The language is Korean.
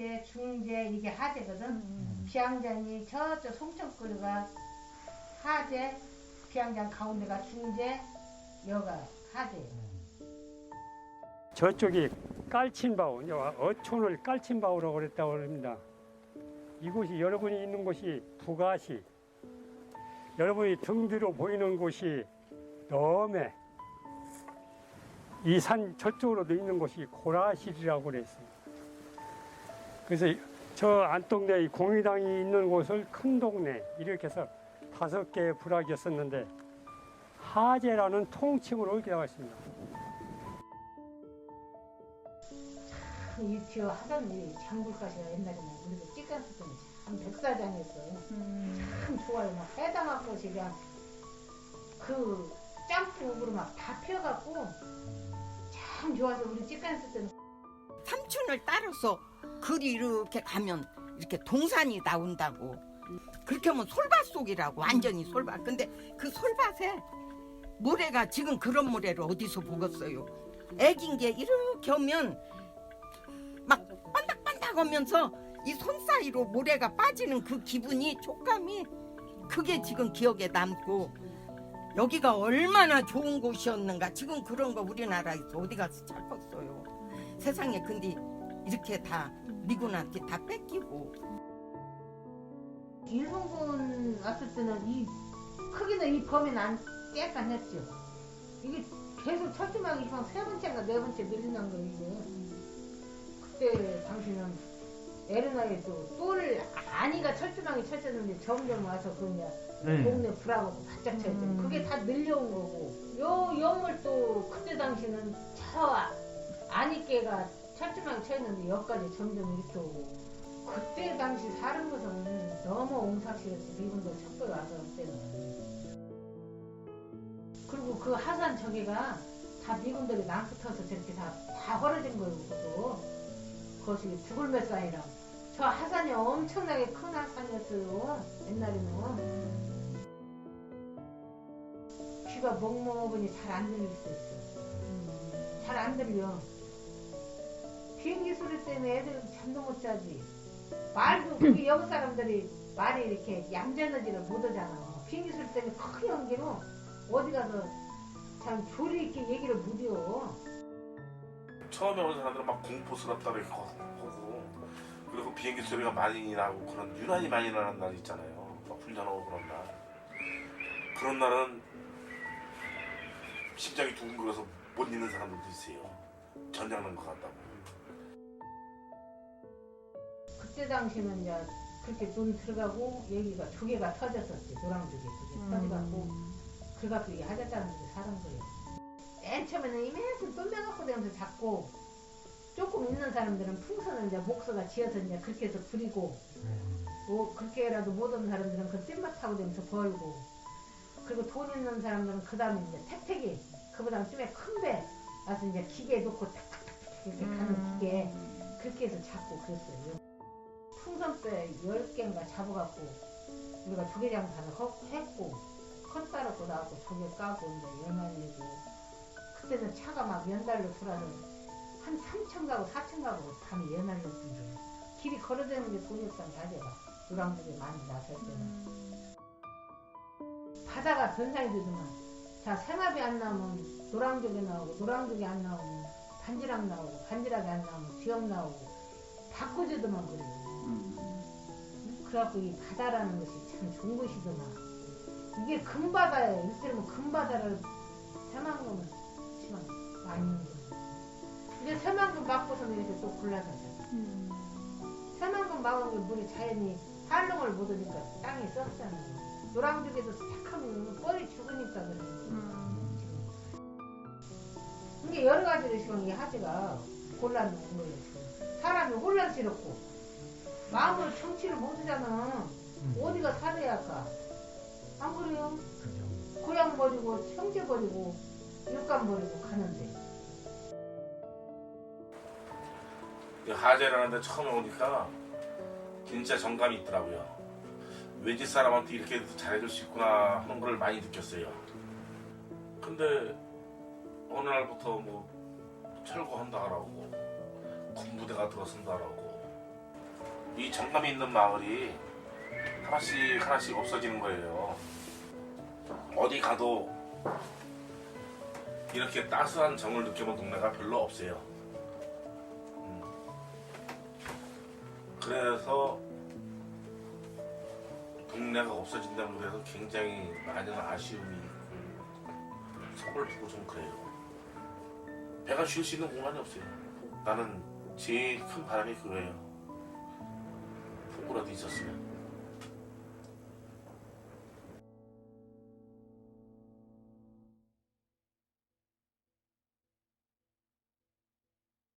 비양제, 중제 이게 하제거든. 비양장이 저쪽 송천거리가 하제, 비양장 가운데가 중제, 여가 하제. 저쪽이 깔친바우, 어촌을 깔친바우라고 그랬다고 합니다. 이곳이 여러분이 있는 곳이 부가시, 여러분이 등 뒤로 보이는 곳이 너메, 이 산 저쪽으로도 있는 곳이 고라실이라고 그랬어요. 그래서 저 안동네 이 공의당이 있는 곳을 큰 동네 이렇게 해서 다섯 개의 부락이었었는데 하제라는 통칭으로 이렇게 나와 있습니다. 이 지어 하던 이 장굴가시가 옛날에는 우리도 찌깐했던 참 백사장이었어요. 참 좋아요. 막 곳이 그냥 그 짬뽕으로 막 다 펴갖고 참 좋아서 우리 찌깐했을 때는 삼촌을 따라서 글이 이렇게 가면 이렇게 동산이 나온다고. 그렇게 하면 솔밭 속이라고 완전히 솔밭. 근데 그 솔밭에 모래가 지금 그런 모래를 어디서 보겠어요. 애긴 게 이렇게 하면 막 반닥반닥 하면서 이 손 사이로 모래가 빠지는 그 기분이 촉감이 그게 지금 기억에 남고 여기가 얼마나 좋은 곳이었는가 지금 그런 거 우리나라에서 어디 가서 찾겠어요. 세상에 근데 이렇게 다 미군한테 다 뺏기고 일본군 왔을 때는 이 크기는 이 범위는 안 깨끗했죠. 이게 계속 철조망이 지금 세 번째인가 네 번째 늘어난 거 이게. 그때 당시는 에르나에도 똘 아니가 철조망이 쳐졌는데 점점 와서 그냥 동네 불하고 바짝 쳐있잖아요. 그게 다 늘려온 거고. 요 연물도 그때 당시는 저 아니께가 철조망이 쳐있는데 여기까지 점점 이렇게 오고. 그때 당시 사는 것은 너무 옹삭시였어. 미군도 척도에 와서 그때는. 그리고 그 하산 저기가 다 미군들이 난붙어서 저렇게 다, 다 벌어진 거예요, 그것도. 그것이 죽을 몇 산이라. 저 하산이 엄청나게 큰 하산이었어요, 옛날에는. 귀가 먹먹으니 잘 안 들릴 수 있어. 잘 안 들려. 비행기 소리 때문에 애들 잠도 못 자지. 말도 그게 여기 사람들이 말이 이렇게 얌전하지를 못하잖아. 비행기 소리 때문에 큰 연기로 어디 가서 참 조리 있게 얘기를 못해요. 처음에 오는 사람들은 막 공포스럽다 이렇게 하고 그리고 비행기 소리가 많이 나고 그런 유난히 많이 나는 날 있잖아요. 막 훈련하고 그런 날. 그런 날은 심장이 두근거려서 못 있는 사람들도 있어요. 전장 난 것 같다고. 그때 당시는 이제 그렇게 눈 들어가고 여기가 두 개가 터졌었지. 노랑 두 개, 두개 터져갖고 그래갖고 이게 데 사는 거예요. 맨 처음에는 이만큼 똠배갖고 되면서 잡고 조금 있는 사람들은 풍선을 이제 목서가 지어서 이제 그렇게 해서 부리고 뭐 그렇게라도 못 오는 사람들은 그 뜀맛 타고 되면서 벌고 그리고 돈 있는 사람들은 그 다음에 이제 택택이 그보다 좀에 큰배 와서 이제 기계에 놓고 탁탁탁탁 이렇게 가는 기계 그렇게 해서 잡고 그랬어요. 풍선배 10개인가 잡아갖고 우리가 조개장사를 허- 했고 컷 따르고 나고 조개 까고 이제 연말리고 그때는 차가 막 연달로 돌아서 한 3천 가고 4천 가고 밤에 연날렸던데 길이 걸어다니는 게 돈이 없다는 자제가 노랑들이 많이 나설 때는. 바다가 변상이 되더만 자 생합이 안 나오면 노랑족이 나오고 노랑족이 안 나오면 반지락 나오고 반지락이 안 나오면 지역 나오고 바꿔주더만 그래요 그래갖고 이 바다라는 것이 참 좋은 것이더만 이게 금바다예요. 이때는 금바다를 새만금은 치만 많이 거예요. 이제 새만금 막고서는 이렇게 또 골라서잖아 새만금 막은 게 물이 자연히 활용을 못 하니까 땅에 썩잖아요. 노랑죽에도 싹하면 뻘이 죽으니까 그래요. 이게 여러 가지로 지금 이 하지가 곤란한 거예요 사람이 혼란스럽고 마음을 정치를 못하잖아 어디가 살아야 할까 안 그래요? 고향 버리고 형제 버리고 육감 버리고 가는데 이 하재라는데 처음에 오니까 진짜 정감이 있더라고요. 외지 사람한테 이렇게 잘해줄 수 있구나 하는 걸 많이 느꼈어요. 근데 어느 날부터 뭐 철거한다 하라고 군부대가 들어선다 하라고 이 정감이 있는 마을이 하나씩 하나씩 없어지는 거예요. 어디 가도 이렇게 따스한 정을 느껴본 동네가 별로 없어요. 음. 그래서 동네가 없어진다는 그래서 굉장히 많은 아쉬움이 있고 서글프고 좀 그래요. 배가 쉴 수 있는 공간이 없어요. 나는 제일 큰 바람이 그거예요. 북구라도 있었으면.